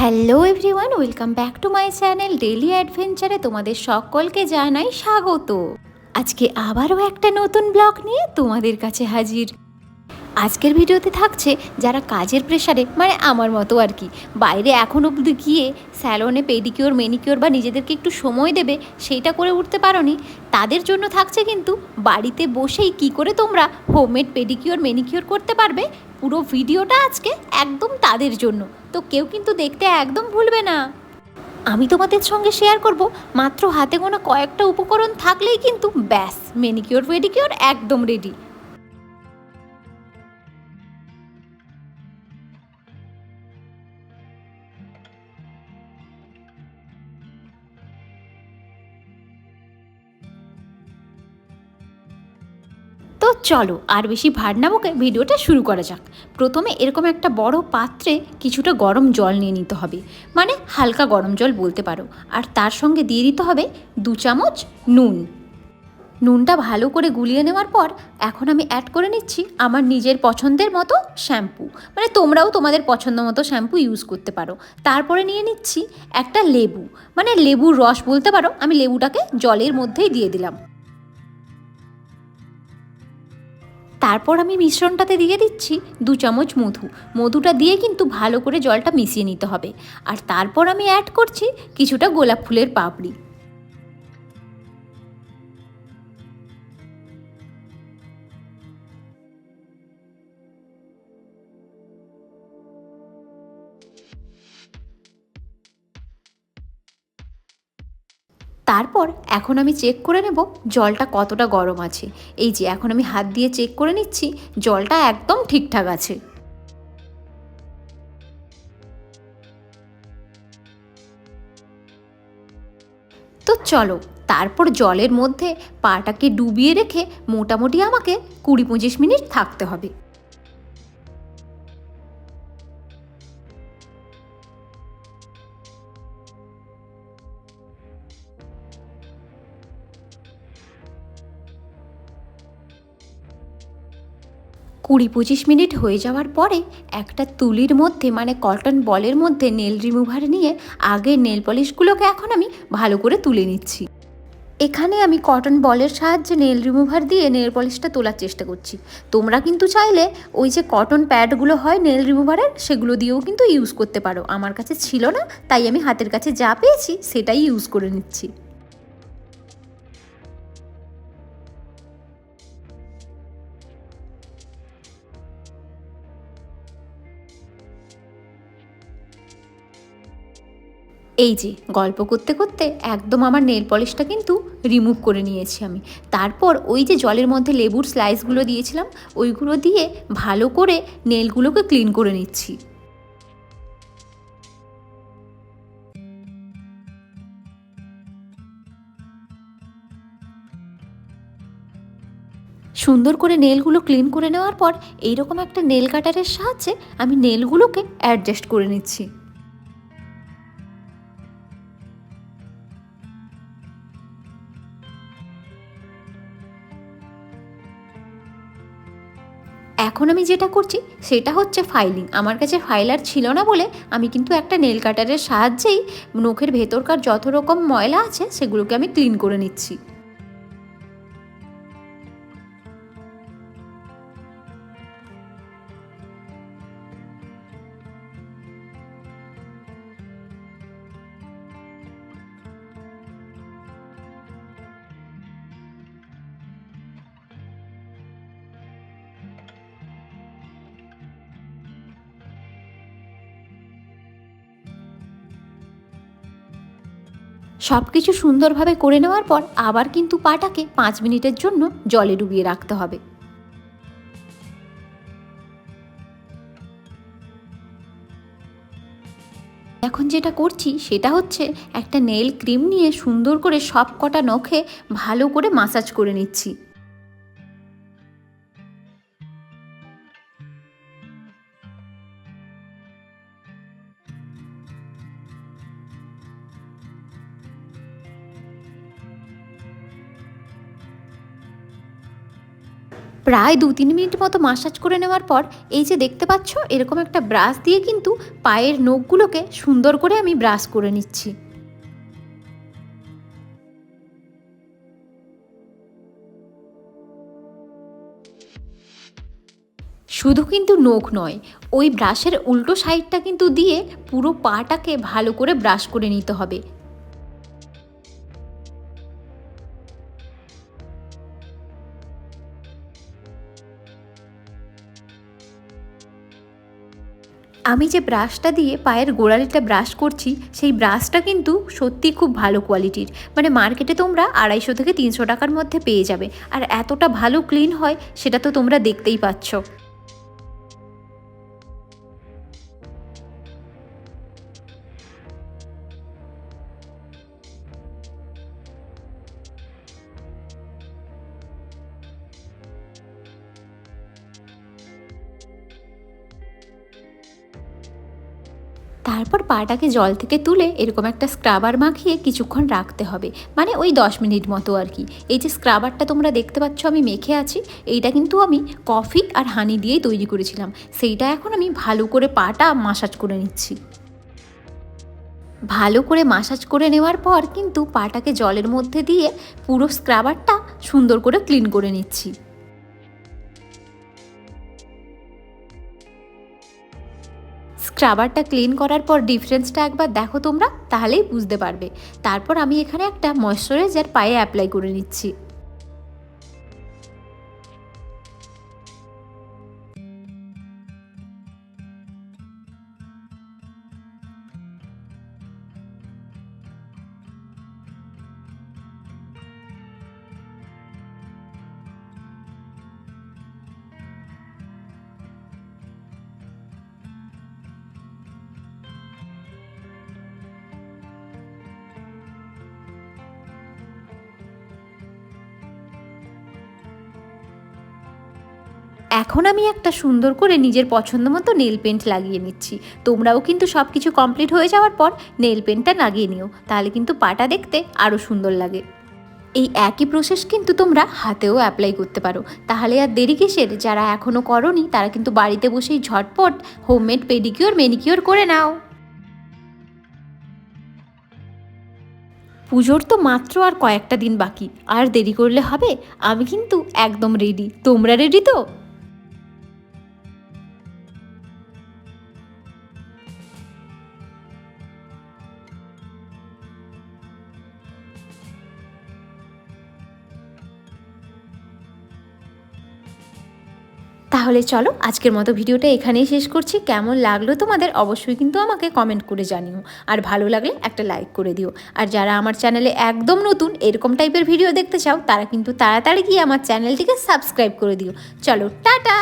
Hello everyone, welcome back to my channel daily অ্যাডভেঞ্চারে তোমাদের সকলকে জানাই স্বাগত। আজকে আবারও একটা নতুন ব্লগ নিয়ে তোমাদের কাছে হাজির। আজকের ভিডিওতে থাকছে যারা কাজের প্রেশারে মানে আমার মতো আর কি, বাইরে এখন অবধি গিয়ে স্যালনে পেডিকিওর মেনিকিওর বা নিজেদেরকে একটু সময় দেবে, সেইটা করে উঠতে পারোনি। তাদের জন্য থাকছে কিন্তু বাড়িতে বসেই কি করে তোমরা হোমমেড পেডিকিওর মেনিকিওর করতে পারবে পুরো ভিডিওটা আজকে একদম তাদের জন্য। তো কেউ কিন্তু দেখতে একদম ভুলবে না। আমি তোমাদের সঙ্গে শেয়ার করব, মাত্র হাতে গোনা কয়েকটা উপকরণ থাকলেই কিন্তু ব্যাস মেনিকিওর পেডিকিওর একদম রেডি চলো, আর বেশি ভার না ভিডিওটা শুরু করা যাক। প্রথমে এরকম একটা বড় পাত্রে কিছুটা গরম জল নিয়ে নিতে হবে। মানে হালকা গরম জল বলতে পারো। আর তার সঙ্গে দিয়ে দিতে হবে দু চামচ নুন। নুনটা ভালো করে গুলিয়ে নেওয়ার পর এখন আমি অ্যাড করে নিচ্ছি আমার নিজের পছন্দের মতো শ্যাম্পু মানে তোমরাও তোমাদের পছন্দ মতো শ্যাম্পু ইউজ করতে পারো। তারপরে নিয়ে নিচ্ছি একটা লেবু। মানে লেবুর রস বলতে পারো, আমি লেবুটাকে জলের মধ্যেই দিয়ে দিলাম। তারপর আমি মিশ্রণটাতে দিয়ে দিচ্ছি দু চামচ মধু। মধুটা দিয়ে কিন্তু ভালো করে জলটা মিশিয়ে নিতে হবে। আর তারপর আমি অ্যাড করছি কিছুটা গোলাপ ফুলের পাপড়ি। তারপর এখন আমি চেক করে নেব জলটা কতটা গরম আছে। এই যে, এখন আমি হাত দিয়ে চেক করে নিচ্ছি, জলটা একদম ঠিকঠাক আছে। তো চলো, তারপর জলের মধ্যে পাটাকে ডুবিয়ে রেখে মোটামুটি আমাকে কুড়ি পঁচিশ মিনিট থাকতে হবে। কুড়ি পঁচিশ মিনিট হয়ে যাওয়ার পরে একটা তুলির মধ্যে মানে কটন বলের মধ্যে নেল রিমুভার নিয়ে আগে নেল পলিশগুলোকে এখন আমি ভালো করে তুলে নিচ্ছি। এখানে আমি কটন বলের সাহায্যে নেল রিমুভার দিয়ে নেল পলিশটা তোলার চেষ্টা করছি। তোমরা কিন্তু চাইলে ওই যে কটন প্যাডগুলো হয় নেল রিমুভারের, সেগুলো দিয়েও কিন্তু ইউজ করতে পারো। আমার কাছে ছিল না, তাই আমি হাতের কাছে যা পেয়েছি সেটাই ইউজ করে নিচ্ছি। এই যে, গল্প করতে করতে একদম আমার নেল পলিশটা কিন্তু রিমুভ করে নিয়েছি আমি। তারপর ওই যে জলের মধ্যে লেবুর স্লাইসগুলো দিয়েছিলাম, ওইগুলো দিয়ে ভালো করে নেলগুলোকে ক্লিন করে নিচ্ছি। সুন্দর করে নেলগুলো ক্লিন করে নেওয়ার পর এইরকম একটা নেল কাটারের সাহায্যে আমি নেলগুলোকে অ্যাডজাস্ট করে নিচ্ছি। এখন আমি যেটা করছি, সেটা হচ্ছে ফাইলিং আমার কাছে ফাইলার ছিল না বলে আমি কিন্তু একটা নেল কাটারের সাহায্যেই নখের ভেতরকার যত রকম ময়লা আছে সেগুলোকে আমি ক্লিন করে নিচ্ছি। সব কিছু সুন্দরভাবে করে নেওয়ার পর আবার কিন্তু পাটাকে পাঁচ মিনিটের জন্য জলে ডুবিয়ে রাখতে হবে। এখন যেটা করছি সেটা হচ্ছে একটা নেল ক্রিম নিয়ে সুন্দর করে সব কটা নখে ভালো করে মাসাজ করে নিচ্ছি। প্রায় দু তিন মিনিট মতো মাসাজ করে নেওয়ার পর, এই যে দেখতে পাচ্ছ, এরকম একটা ব্রাশ দিয়ে কিন্তু পায়ের নখগুলোকে সুন্দর করে আমি ব্রাশ করে নিচ্ছি। শুধু কিন্তু নখ নয়, ওই ব্রাশের উল্টো সাইডটা কিন্তু দিয়ে পুরো পাটাকে ভালো করে ব্রাশ করে নিতে হবে। আমি যে ব্রাশটা দিয়ে পায়ের গোড়ালিটা ব্রাশ করছি, সেই ব্রাশটা কিন্তু সত্যি খুব ভালো কোয়ালিটির মানে মার্কেটে তোমরা আড়াইশো থেকে তিনশো টাকার মধ্যে পেয়ে যাবে। আর এতটা ভালো ক্লিন হয়, সেটা তো তোমরা দেখতেই পাচ্ছ। তারপর পাটাকে জল থেকে তুলে এরকম একটা স্ক্রাবার মাখিয়ে কিছুক্ষণ রাখতে হবে। মানে ওই দশ মিনিট মতো আর কি। এই যে স্ক্রাবারটা তোমরা দেখতে পাচ্ছ আমি মেখে আছি, এইটা কিন্তু আমি কফি আর হানি দিয়েই তৈরি করেছিলাম। সেইটা এখন আমি ভালো করে পাটা মাসাজ করে নিচ্ছি। ভালো করে মাসাজ করে নেওয়ার পর কিন্তু পাটাকে জলের মধ্যে দিয়ে পুরো স্ক্রাবারটা সুন্দর করে ক্লিন করে নিচ্ছি। স্ক্রাবারটা ক্লিন করার পর ডিফারেন্সটা একবার দেখো তোমরা, তাহলেই বুঝতে পারবে। তারপর আমি এখানে একটা ময়শ্চারাইজার পায়ে অ্যাপ্লাই করে নিচ্ছি। এখন আমি একটা সুন্দর করে নিজের পছন্দ মতো নেল পেন্ট লাগিয়ে নিচ্ছি। তোমরাও কিন্তু সব কিছু কমপ্লিট হয়ে যাওয়ার পর নেল পেন্টটা লাগিয়ে নিও, তাহলে কিন্তু পাটা দেখতে আরও সুন্দর লাগে। এই একই প্রসেস কিন্তু তোমরা হাতেও অ্যাপ্লাই করতে পারো। তাহলে আর দেরি কিসের? যারা এখনও করনি, তারা কিন্তু বাড়িতে বসেই ঝটপট হোমমেড পেডিকিওর মেনিকিওর করে নাও। পুজোর তো মাত্র আর কয়েকটা দিন বাকি, আর দেরি করলে হবে? আমি কিন্তু একদম রেডি তোমরা রেডি তো? তাহলে চলো আজকের মতো ভিডিওটা এখানেই শেষ করছি। কেমন লাগল তোমাদের অবশ্যই কিন্তু আমাকে কমেন্ট করে জানিও। আর ভালো লাগলে একটা লাইক করে দিও। আর যারা আমার চ্যানেলে একদম নতুন, এরকম টাইপের ভিডিও দেখতে চাও, তারা কিন্তু তাড়াতাড়ি গিয়ে আমার চ্যানেলটিকে সাবস্ক্রাইব করে দিও। চলো, টাটা!